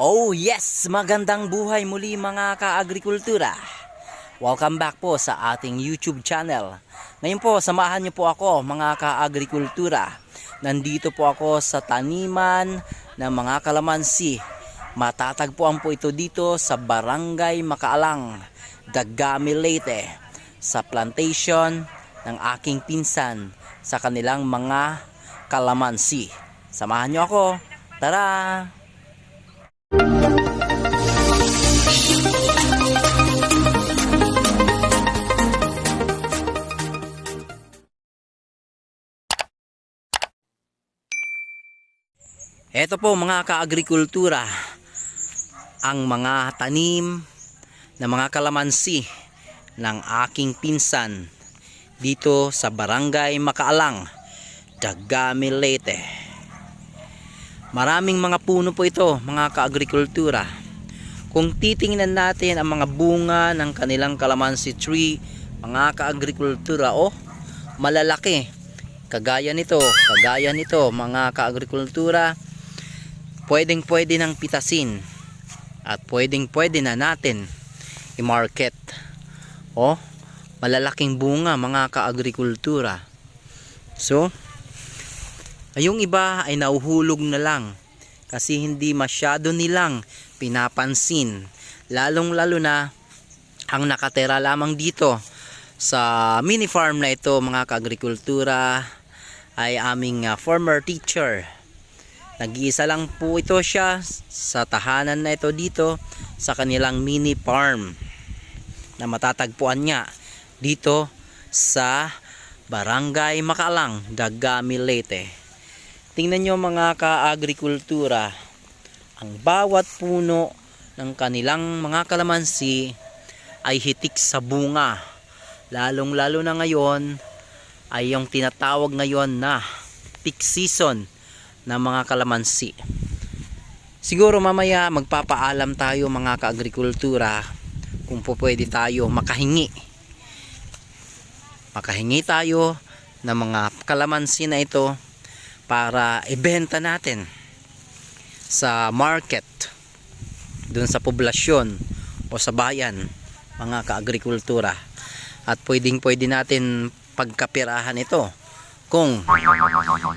Oh yes! Magandang buhay muli mga ka-agrikultura. Welcome back po sa ating YouTube channel. Ngayon po, samahan niyo po ako mga ka-agrikultura. Nandito po ako sa taniman ng mga kalamansi. Matatagpuan po ito dito sa Barangay Makaalang, Dagami Leyte, sa plantation ng aking pinsan sa kanilang mga kalamansi. Samahan niyo ako. Tara! Ito po mga kaagrikultura, ang mga tanim na mga kalamansi ng aking pinsan dito sa Barangay Makaalang, Dagami Leyte. Maraming mga puno po ito mga kaagrikultura. Kung titingnan natin ang mga bunga ng kanilang kalamansi tree, mga kaagrikultura, oh, malalaki. Kagaya nito, kagaya nito mga kaagrikultura, pwedeng pwede ng pitasin at pwedeng pwede na natin i-market. O malalaking bunga mga kaagrikultura. So yung iba ay nauhulog na lang kasi hindi masyado nilang pinapansin. Lalong lalo na ang nakatera lamang dito sa mini farm na ito mga kaagrikultura ay aming uh, former teacher Nag-iisa lang po ito siya sa tahanan na ito dito sa kanilang mini farm na matatagpuan niya dito sa Barangay Makalang, Dagami Leyte. Tingnan nyo mga ka-agrikultura, ang bawat puno ng kanilang mga kalamansi ay hitik sa bunga. Lalong lalo na ngayon ay yung tinatawag ngayon na peak season ng mga kalamansi. Siguro mamaya magpapaalam tayo mga kaagrikultura kung po pwede tayo makahingi. Makahingi tayo ng mga kalamansi na ito para ibenta natin sa market dun sa poblasyon o sa bayan mga kaagrikultura at pwedeng pwede natin pagkapirahan ito kung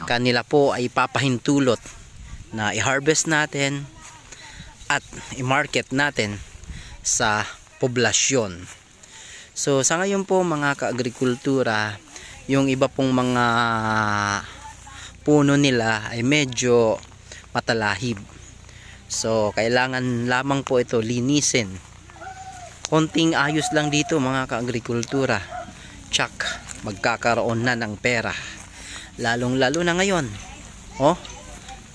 kanila po ay papahintulot na i-harvest natin at i-market natin sa poblasyon. So sa ngayon po mga kaagrikultura, yung iba pong mga puno nila ay medyo matalahib. So kailangan lamang po ito linisin. Konting ayos lang dito mga kaagrikultura. Tsak, magkakaroon na ng pera lalong lalo na ngayon. Oh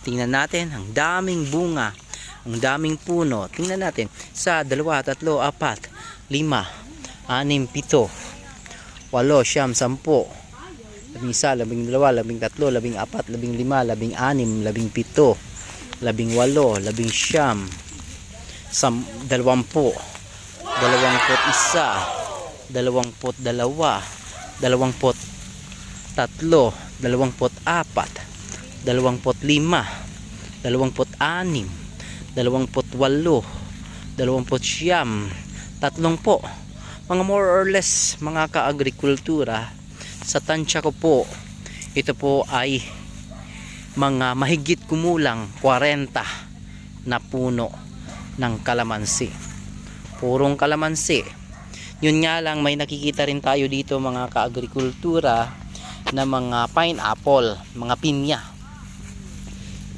tingnan natin ang daming bunga ang daming puno. Tingnan natin sa dalawa, tatlo, apat lima, anim, pito walo, siyam, sampo labing isa, labing dalawa, labing tatlo labing apat, labing lima, labing anim labing pito, labing walo labing siyam sam, dalawampu dalawangput isa dalawangput dalawa dalawangput tatlo, dalawamput apat, dalawamput lima, dalawamput anim, dalawamput walo, dalawamput siyam, tatlong po. Mga more or less mga kaagrikultura sa tansya ko po, ito po ay mga mahigit kumulang 40 na puno ng kalamansi. Purong kalamansi. Yun nga lang may nakikita rin tayo dito mga kaagrikultura na mga pineapple, mga pinya.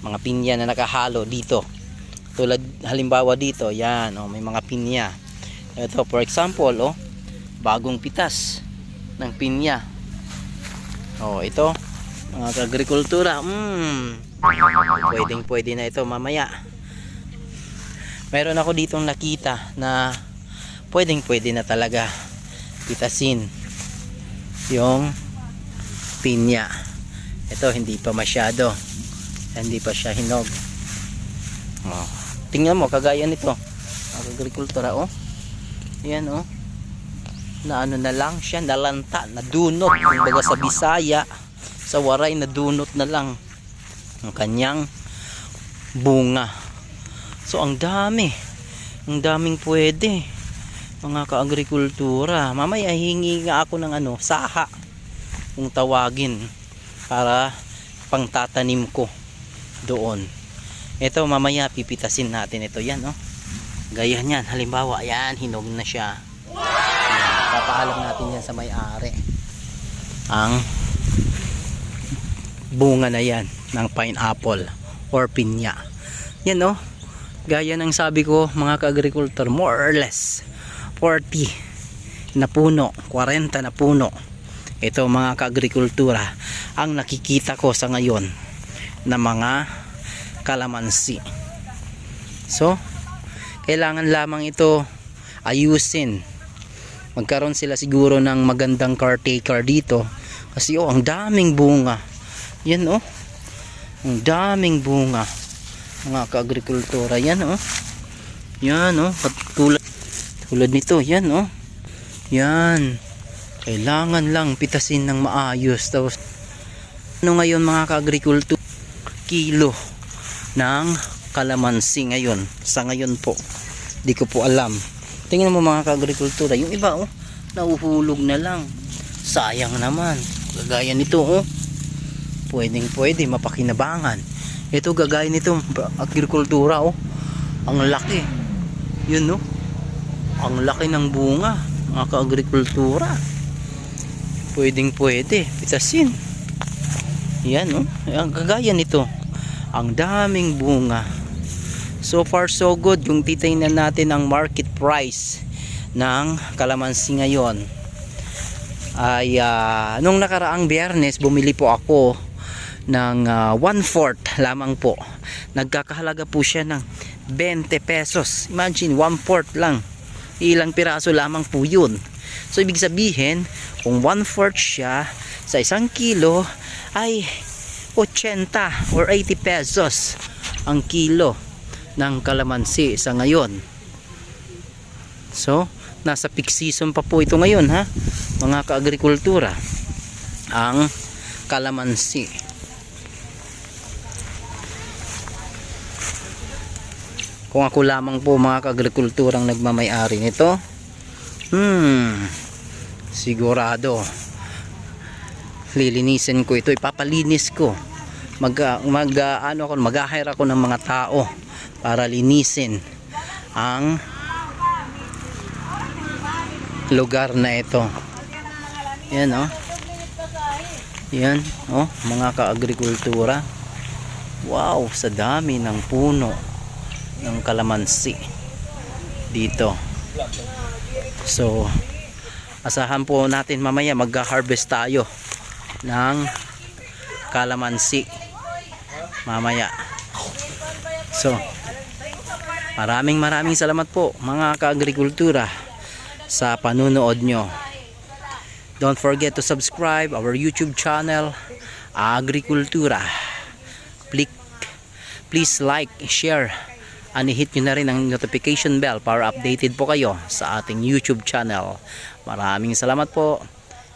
Mga pinya na nakahalo dito. Tulad halimbawa dito, yan, oh, may mga pinya. Ito for example, oh, bagong pitas ng pinya. Oh, ito, mga agrikultura. Mm, pwedeng pwede na ito mamaya. Meron ako ditong nakita na pwedeng pwede na talaga pitasin yung pinya ito hindi pa masyado hindi pa siya hinog oh. tingnan mo kagaya nito agrikultura oh yan oh na ano na lang siya nalanta nadunot kumbaga sa Bisaya sa Waray nadunot na lang ang kanyang bunga So ang dami. Ang daming pwede. Mga kaagrikultura. Mamaya hingi nga ako ng ano, saha. Kung tawagin para pangtatanim ko doon. Ito mamaya pipitasin natin ito yan, no? Gaya niyan. Halimbawa, ayan, hinog na siya. Ayan, papaalam natin yan sa may-ari. Ang bunga na yan ng pineapple or pinya. Yan no. Gaya ng sabi ko mga ka-agricultor, more or less 40 na puno, 40 na puno. Ito mga ka-agrikultura ang nakikita ko sa ngayon na mga kalamansi. So, kailangan lamang ito ayusin. Magkaroon sila siguro ng magandang caretaker dito kasi oh, ang daming bunga. Yan oh. Ang daming bunga. Mga kaagrikultura yan oh. Yan oh, katulad tulad nito, yan oh. Yan. Kailangan lang pitasin ng maayos. Tapos ano ngayon mga kaagrikultura? Kilo ng kalamansi ngayon. Sa ngayon po. Di ko po alam. Tingnan mo mga kaagrikultura, yung iba oh, nauhulog na lang. Sayang naman. Gagaya nito oh pwedeng pwede mapakinabangan ito gagaya nito agrikultura oh ang laki yun no ang laki ng bunga mga kaagrikultura pwedeng pwede pitasin yan no ang gagaya nito ang daming bunga so far so good yung titingnan natin ang market price ng kalamansi ngayon ay ah, nung nakaraang biyernes bumili po ako ng 1/4 lamang po. Nagkakahalaga po siya ng 20 pesos. Imagine 1/4 lang. Ilang piraso lamang po 'yun. So ibig sabihin, kung 1/4 siya sa isang kilo ay 80 or 80 pesos ang kilo ng kalamansi sa ngayon. So, nasa peak season pa po ito ngayon ha, mga kaagrikultura. Ang kalamansi. Kung ako lamang po mga kaagrikulturang nagmamayari nito, hmm, sigurado, lilinisin ko ito, ipapalinis ko. Mag, mag ano ako, mag-hire ako ng mga tao para linisin ang lugar na ito. Yan oh. Yan oh, mga kaagrikultura. Wow, sa dami ng puno ng kalamansi dito. So, asahan po natin mamaya mag-harvest tayo ng kalamansi mamaya. So, maraming maraming salamat po mga kaagrikultura sa panunood nyo. Don't forget to subscribe our YouTube channel Agrikultura. Please like, share, and hit nyo na rin ang notification bell para updated po kayo sa ating YouTube channel. Maraming salamat po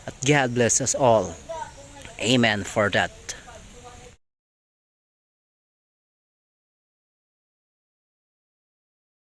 at God bless us all. Amen for that.